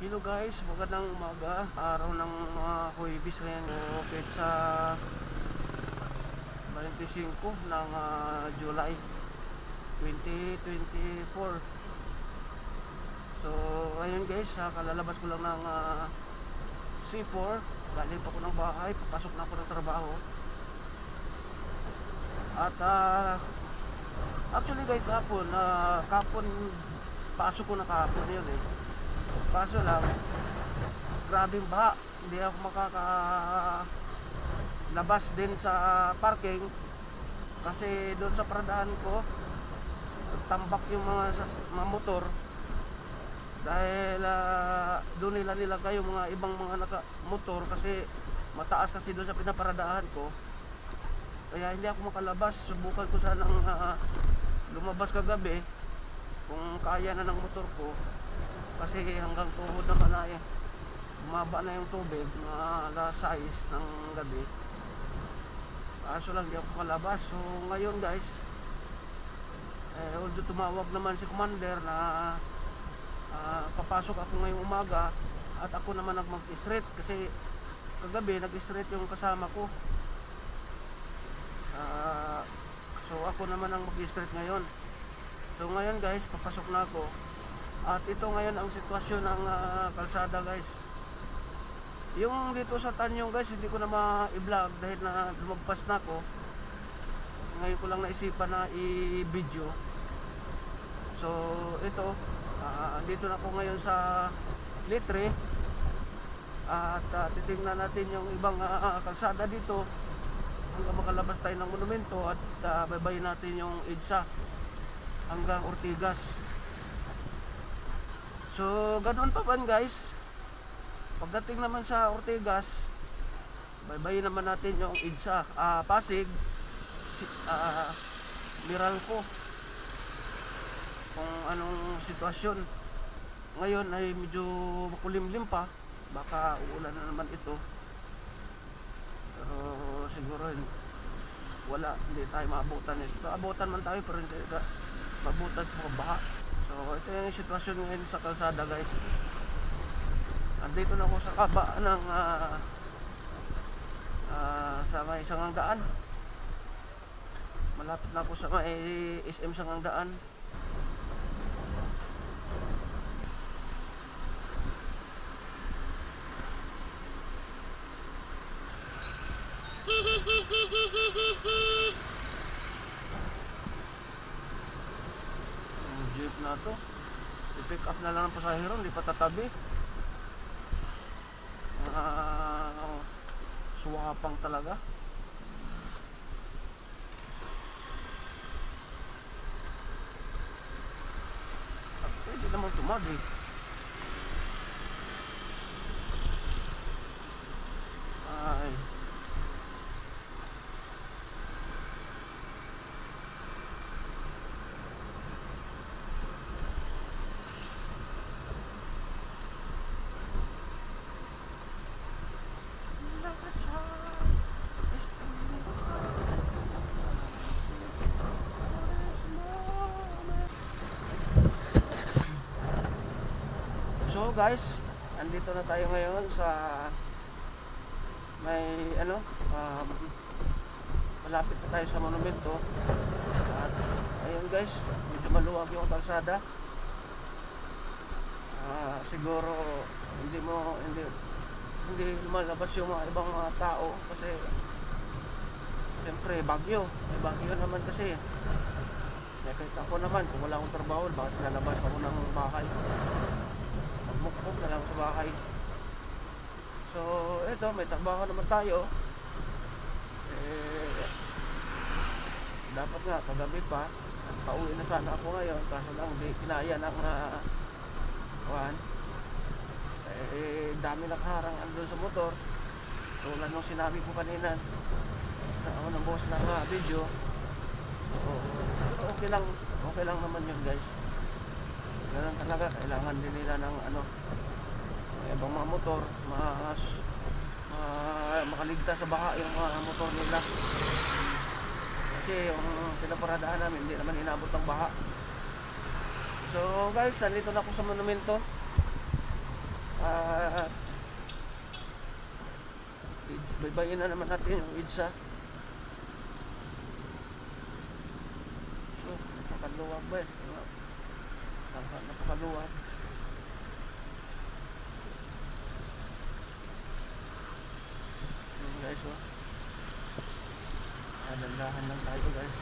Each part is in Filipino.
Hello guys, magandang umaga. Araw ng mga Huwebis ngayon o sa 25 ng ah, July 2024. So, ayun guys, ah, kalalabas ko lang ng ah, C4. Galing pa ko ng bahay, papasok na ako ng trabaho. At ah, actually guys, kapon, ah, kapon, pasok ko na kapon yun eh. Kaso lang, grabing baha. Hindi ako makaka labas din sa parking. Kasi doon sa paradahan ko tambak yung mga, mga motor. Dahil ah, doon nila nilagay yung mga ibang mga naka motor kasi mataas kasi doon sa pinaparadahan ko. Kaya hindi ako makalabas. Subukan ko sanang ah, lumabas kagabi kung kaya na ng motor ko kasi hanggang tuhod na eh. Bumaba na yung tubig na alas 6 ng gabi. Kaso lang di ako kalabas. So ngayon guys, eh, although tumawag naman si commander na ah, papasok ako ngayong umaga at ako naman ang mag-street kasi kagabi nag-street yung kasama ko. Ah, so ako naman ang mag-street ngayon. So ngayon guys, papasok na ako. At ito ngayon ang sitwasyon ng ah, kalsada guys. Yung dito sa Tanyong guys, hindi ko na ma-vlog dahil na lumagpas na ako. Ngayon ko lang naisipan na i-video. So ito, ah, dito na ako ngayon sa Litre. At ah, titingnan natin yung ibang ah, kalsada dito hanggang makalabas tayo ng monumento at uh, baybayin natin yung EDSA hanggang Ortigas. So, ganun pa man guys. Pagdating naman sa Ortigas, baybayin naman natin yung EDSA. Ah, Pasig, si, ah, Miralco. Kung anong sitwasyon. Ngayon ay medyo makulimlim pa. Baka uulan na naman ito. Pero siguro wala, hindi tayo maabutan ito. Abutan man tayo pero hindi ka maabutan sa baha. So ito yung sitwasyon ngayon sa kalsada guys. Andito na ako sa kaba ng ah, ah, sa may sangangdaan. Malapit na ako sa may SM sangangdaan. Yung Ang pasahero, hindi pa tatabi. Mga suwapang talaga. At pwede naman tumabi. Ay. So guys, andito na tayo ngayon sa may ano, um, malapit na tayo sa monumento. At ayun guys, medyo maluwag yung kalsada. Ah, siguro hindi mo hindi hindi lumalabas yung mga ibang mga tao kasi siyempre bagyo may bagyo naman kasi nakita ko naman kung wala akong trabaho bakit lalabas ako ng bahay magmukmuk na lang sa bahay so eto may trabaho naman tayo eh dapat nga kagabi pa at pauwi na sana ako ngayon kaso lang di kinaya ng uh, kuhan eh, dami nakaharang andun sa motor. Tulad nung sinabi ko kanina sa ako ng boss ng ah, video. So, okay lang, okay lang naman yun guys. Ganun talaga, kailangan din nila ng ano, may ibang mga motor, mas ma, makaligtas sa baha yung mga motor nila. Kasi yung pinaparadaan namin, hindi naman inabot ng baha. So guys, nandito na ako sa monumento. I- baybayin na naman natin yung idsa. So, napakaluwag ba? Napaka- Napakaluwag. Guys, oh. Ah, Dandahan lang tayo guys.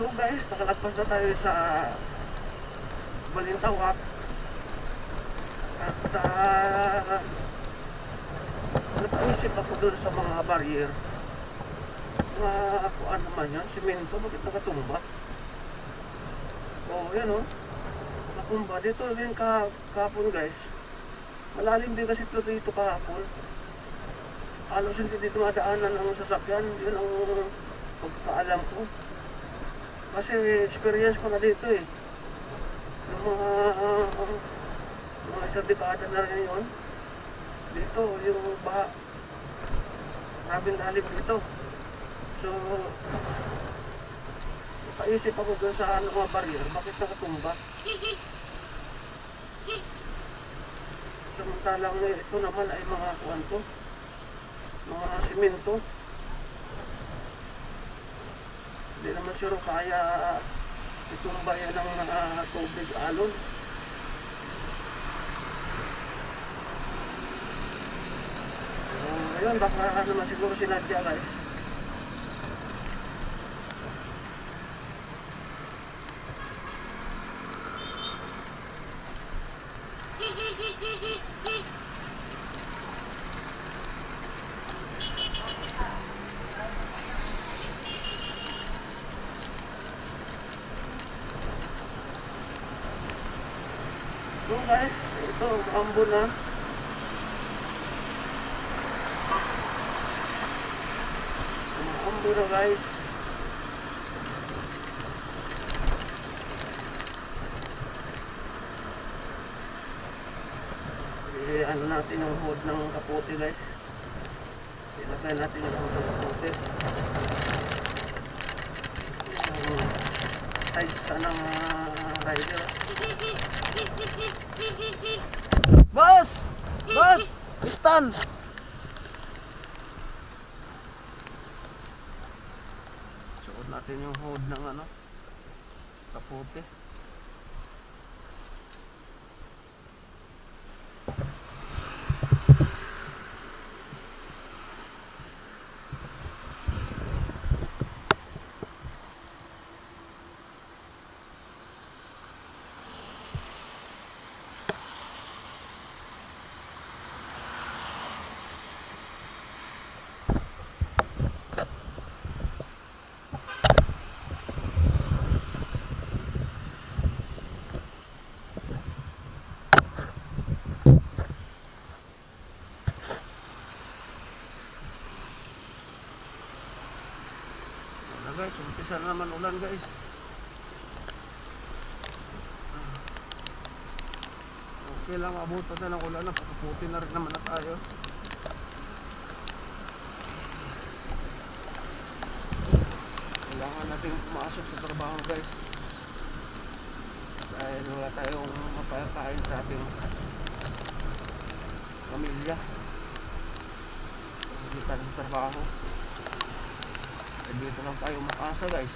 So guys, nakalagpas na tayo sa Balintawak. At uh, napaisip ako doon sa mga barrier. Mga kuan naman yan, simento, bakit nakatumba? Oh, yan oh. tumba. Dito din ka, kahapon guys. Malalim din kasi ito dito kahapon. Halos hindi dito madaanan ang sasakyan. Yun ang pagkakaalam ko. Kasi experience ko na dito eh. Yung mga, uh, mga isang dekada na rin yun. Dito, yung baha. Maraming lalim dito. So, Paisip ako doon sa ano mga barrier, bakit nakatumba? Samantalang ito naman ay mga kuwan to, mga simento. Hindi naman sure kaya itumba yan ng ah, tubig alon. Uh, ayun, baka naman siguro sinadya guys. So guys, ito ambo na. Ambo na guys. Eh, ano natin yung hood ng kapote guys. Ilagay natin yung hood ng kapote. Yung size sa ng rider. Boss! Boss! Pistan! Suot natin yung hood ng ano kapote. Wala guys, umpisa na naman ulan guys. Okay lang, abutan na ng ulan na, pakaputi na rin naman na tayo. Kailangan natin pumasok sa trabaho guys. Dahil wala tayong mapakain sa ating pamilya. Hindi tayo sa trabaho. Dito lang tayo makasa guys.